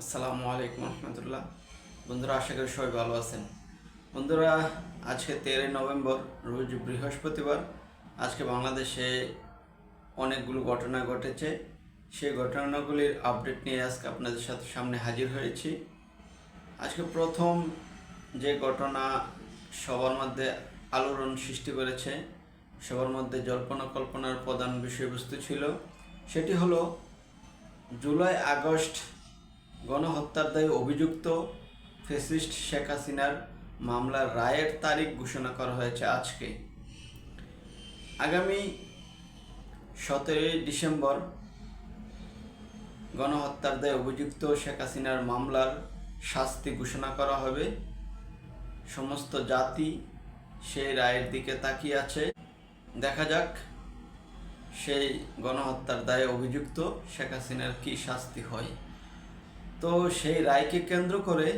আসসালামু আলাইকুম রহমতুল্লাহ। বন্ধুরা, আশা করি সবাই ভালো আছেন। বন্ধুরা, আজকে তেরোই নভেম্বর, রোজ বৃহস্পতিবার। আজকে বাংলাদেশে অনেকগুলো ঘটনা ঘটেছে। সেই ঘটনাগুলির আপডেট নিয়ে আজকে আপনাদের সাথে সামনে হাজির হয়েছি। আজকে প্রথম যে ঘটনা সবার মধ্যে আলোড়ন সৃষ্টি করেছে, সবার মধ্যে জল্পনা কল্পনার প্রধান বিষয়বস্তু ছিল, সেটি হলো জুলাই আগস্ট গণহত্যার দায়ে অভিযুক্ত ফেসিস্ট শেখ হাসিনার মামলার রায়ের তারিখ ঘোষণা করা হয়েছে আজকে। আগামী সতেরোই ডিসেম্বর গণহত্যার দায়ে অভিযুক্ত শেখ হাসিনার মামলার শাস্তি ঘোষণা করা হবে। সমস্ত জাতি সেই রায়ের দিকে তাকিয়ে আছে। দেখা যাক সেই গণহত্যার দায়ে অভিযুক্ত শেখ হাসিনার কী শাস্তি হয়। তো সেই রায়কে কেন্দ্র করে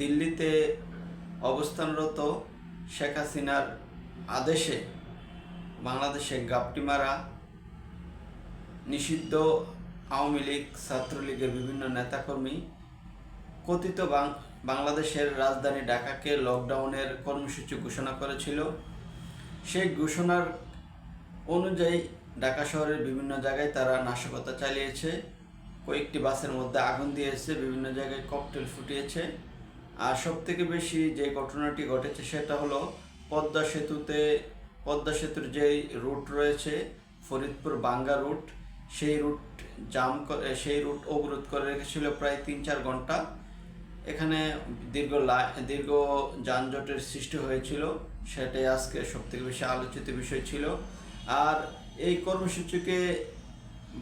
দিল্লিতে অবস্থানরত শেখ হাসিনার আদেশে বাংলাদেশে গাপটি মারা, নিষিদ্ধ আওয়ামী লীগ, ছাত্রলীগের বিভিন্ন নেতাকর্মী, কথিত বাংলাদেশের রাজধানী ঢাকাকে লকডাউনের কর্মসূচি ঘোষণা করেছিল। সেই ঘোষণার অনুযায়ী ঢাকা শহরের বিভিন্ন জায়গায় তারা নাশকতা চালিয়েছে। কয়েকটি বাসের মধ্যে আগুন দিয়েছে, বিভিন্ন জায়গায় ককটেল ফুটিয়েছে। আর সব থেকে বেশি যে ঘটনাটি ঘটেছে সেটা হলো পদ্মা সেতুতে, পদ্মা সেতুর যে রুট রয়েছে, ফরিদপুর বাঙ্গা রুট সেই রুট জাম সেই রুট অবরোধ করে রেখেছিল প্রায় তিন চার ঘণ্টা। এখানে দীর্ঘ দীর্ঘ যানজটের সৃষ্টি হয়েছিল, সেটাই আজকে সব থেকে বেশি আলোচিত বিষয় ছিল। আর এই কর্মসূচিকে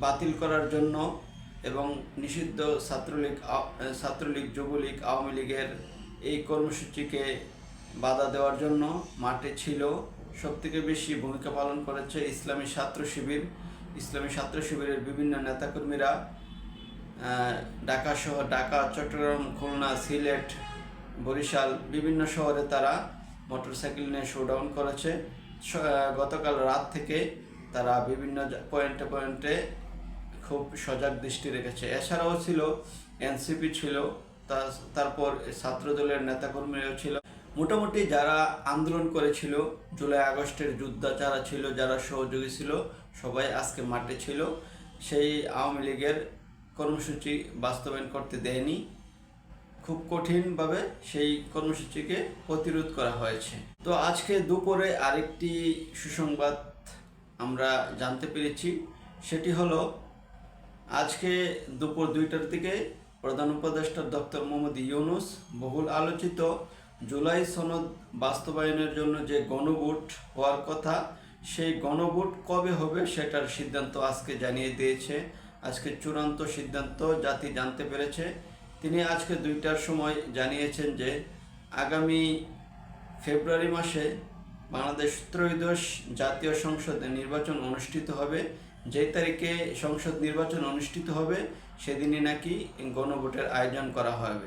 বাতিল করার জন্য এবং নিষিদ্ধ ছাত্রলীগ ছাত্রলীগ, যুবলীগ আওয়ামী লীগের এই কর্মসূচিকে বাধা দেওয়ার জন্য মাঠে ছিল সবথেকে বেশি ভূমিকা পালন করেছে ইসলামী ছাত্র শিবির। ইসলামী ছাত্র শিবিরের বিভিন্ন নেতাকর্মীরা ঢাকা সহ ঢাকা, চট্টগ্রাম, খুলনা, সিলেট, বরিশাল বিভিন্ন শহরে তারা মোটরসাইকেল নিয়ে শোডাউন করেছে। গতকাল রাত থেকে তারা বিভিন্ন পয়েন্টে পয়েন্টে খুব সজাগ দৃষ্টি রেখেছে। এছাড়াও ছিল এনসিপি ছিল তারপর ছাত্রদলের নেতাকর্মীরাও ছিল। মোটামুটি যারা আন্দোলন করেছিল, জুলাই আগস্টের যোদ্ধা যারা ছিল, যারা সহযোগী ছিল, সবাই আজকে মাঠে ছিল। সেই আওয়ামী লীগের কর্মসূচি বাস্তবায়ন করতে দেয়নি। খুব কঠিনভাবে সেই কর্মসূচিকে প্রতিরোধ করা হয়েছে। তো আজকে দুপুরে আরেকটি সুসংবাদ আমরা জানতে পেরেছি। সেটি হলো আজকে দুপুর দুইটার দিকে প্রধান উপদেষ্টা ডক্টর মোহাম্মদ ইউনুস বহুল আলোচিত জুলাই সনদ বাস্তবায়নের জন্য যে গণভোট হওয়ার কথা, সেই গণভোট কবে হবে সেটার সিদ্ধান্ত আজকে জানিয়ে দিয়েছে। আজকে চূড়ান্ত সিদ্ধান্ত জাতি জানতে পেরেছে। তিনি আজকে দুইটার সময় জানিয়েছেন যে আগামী ফেব্রুয়ারি মাসে বাংলাদেশ ত্রয়োদশ জাতীয় সংসদে নির্বাচন অনুষ্ঠিত হবে। যে তারিখে সংসদ নির্বাচন অনুষ্ঠিত হবে, সেদিনই নাকি গণভোটের আয়োজন করা হবে।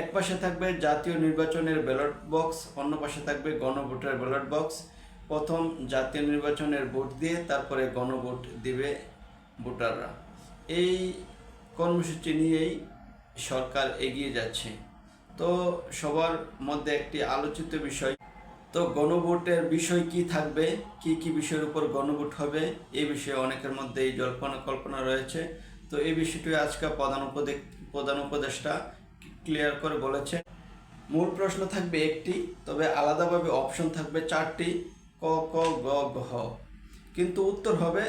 এক পাশে থাকবে জাতীয় নির্বাচনের ব্যালট বক্স, অন্য পাশে থাকবে গণভোটের ব্যালট বক্স। প্রথম জাতীয় নির্বাচনের ভোট দিয়ে তারপরে গণভোট দিবে ভোটাররা। এই কর্মসূচি নিয়েই সরকার এগিয়ে যাচ্ছে। তো সবার মধ্যে একটি আলোচিত বিষয় তো গণভোটের বিষয় কি থাকবে? কি কি বিষয়ের উপর গণভোট হবে? এই বিষয়ে অনেকের মধ্যে এই জল্পনা কল্পনা রয়েছে। তো এই বিষয়টি আজকে প্রধান উপদে প্রধান উপদেষ্টা ক্লিয়ার করে বলেছে মূল প্রশ্ন থাকবে একটি, তবে আলাদাভাবে অপশন থাকবে চারটি, ক ক, গ, ঘ। কিন্তু উত্তর হবে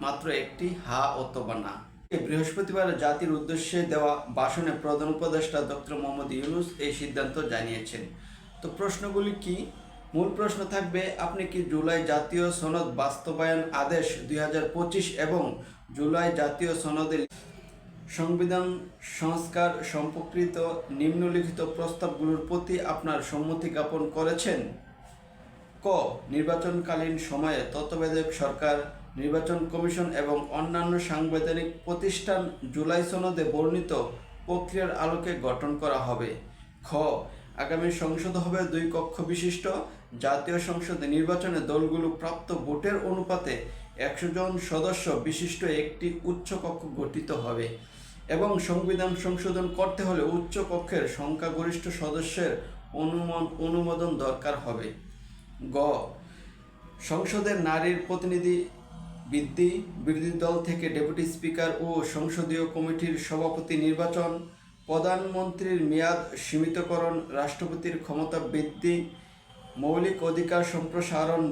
মাত্র একটি, হা অথবা না। বৃহস্পতিবার জাতির উদ্দেশ্যে দেওয়া ভাষণে প্রধান উপদেষ্টা ডক্টর মোহাম্মদ ইউনুস এই সিদ্ধান্ত জানিয়েছেন। তো প্রশ্নগুলি কি? মূল প্রশ্ন থাকবে, আপনি কি জুলাই জাতীয় সনদ বাস্তবায়ন আদেশ দুই হাজার পঁচিশ এবং জুলাই জাতীয় সনদে সংবিধান সংস্কার সম্পর্কিত নিম্নলিখিত প্রস্তাবগুলোর প্রতি আপনার সম্মতি জ্ঞাপন করেছেন? ক, নির্বাচনকালীন সময়ে তত্ত্বাবধায়ক সরকার, নির্বাচন কমিশন এবং অন্যান্য সাংবিধানিক প্রতিষ্ঠান জুলাই সনদে বর্ণিত প্রক্রিয়ার আলোকে গঠন করা হবে। খ, আগামী সংসদ হবে দুই কক্ষ বিশিষ্ট। জাতীয় সংসদে নির্বাচনে দলগুলো প্রাপ্ত ভোটের অনুপাতে একশো জন সদস্য বিশিষ্ট একটি উচ্চ কক্ষ গঠিত হবে এবং সংবিধান সংশোধন করতে হলে উচ্চ কক্ষের সংখ্যাগরিষ্ঠ সদস্যের অনুমোদন অনুমোদন দরকার হবে। গ, সংসদের নারীর প্রতিনিধি বৃদ্ধি, বিরোধী দল থেকে ডেপুটি স্পিকার ও সংসদীয় কমিটির সভাপতি নির্বাচন, প্রধানমন্ত্রীর মেয়াদ সীমিতকরণ, রাষ্ট্রপতির ক্ষমতা বৃদ্ধি মৌলিক অধিকার সম্প্রসারণ